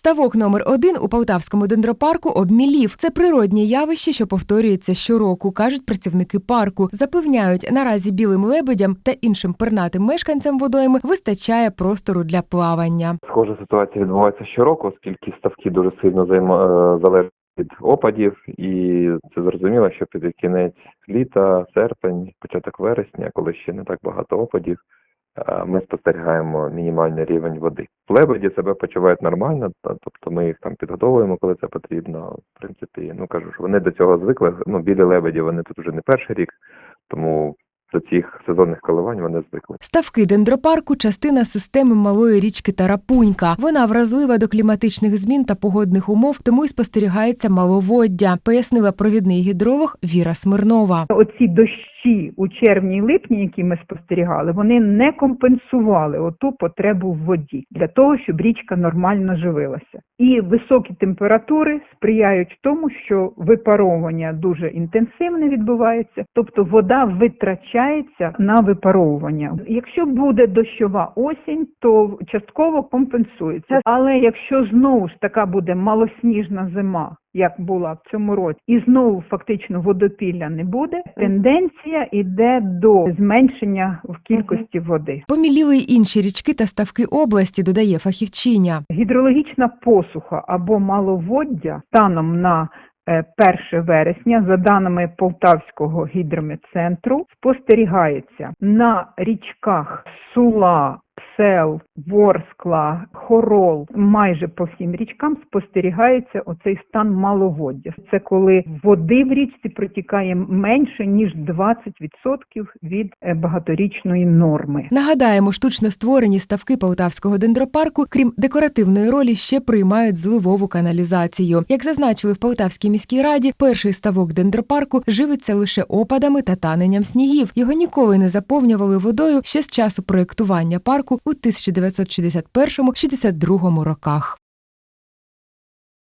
Ставок номер один у Полтавському дендропарку обмілів. Це природнє явище, що повторюється щороку, кажуть працівники парку. Запевняють, наразі білим лебедям та іншим пернатим мешканцям водойми вистачає простору для плавання. Схожа ситуація відбувається щороку, оскільки ставки дуже сильно е, залежать від опадів, і це зрозуміло, що під кінець літа, серпень, початок вересня, коли ще не так багато опадів, ми спостерігаємо мінімальний рівень води. Лебеді себе почувають нормально, тобто ми їх там підготовуємо, коли це потрібно. В принципі, ну кажу що вони до цього звикли. Ну, білі лебеді, вони тут вже не перший рік, тому до цих сезонних коливань вони звикли. Ставки дендропарку частина системи малої річки Тарапунька. Вона вразлива до кліматичних змін та погодних умов, тому й спостерігається маловоддя, пояснила провідний гідролог Віра Смирнова. Оці дощі у червні і липні, які ми спостерігали, вони не компенсували оту потребу в воді для того, щоб річка нормально живилася. І високі температури сприяють тому, що випаровування дуже інтенсивне відбувається, тобто вода витрачається на випаровування. Якщо буде дощова осінь, то частково компенсується. Але якщо знову ж така буде малосніжна зима, як була в цьому році, і знову фактично водопілля не буде, тенденція йде до зменшення в кількості води. Поміліли й інші річки та ставки області, додає фахівчиня. Гідрологічна посуха або маловоддя станом на е, 1 вересня, за даними Полтавського гідрометцентру, спостерігається на річках Сула, Псел, Ворскла, Хорол, майже по всім річкам спостерігається оцей стан маловоддя. Це коли води в річці протікає менше, ніж 20% від е, багаторічної норми. Нагадаємо, штучно створені ставки Полтавського дендропарку, крім декоративної ролі, ще приймають зливову каналізацію. Як зазначили в Полтавській міській раді, перший ставок дендропарку живиться лише опадами та таненням снігів. Його ніколи не заповнювали водою ще з часу проєктування парку у 1961-62 роках.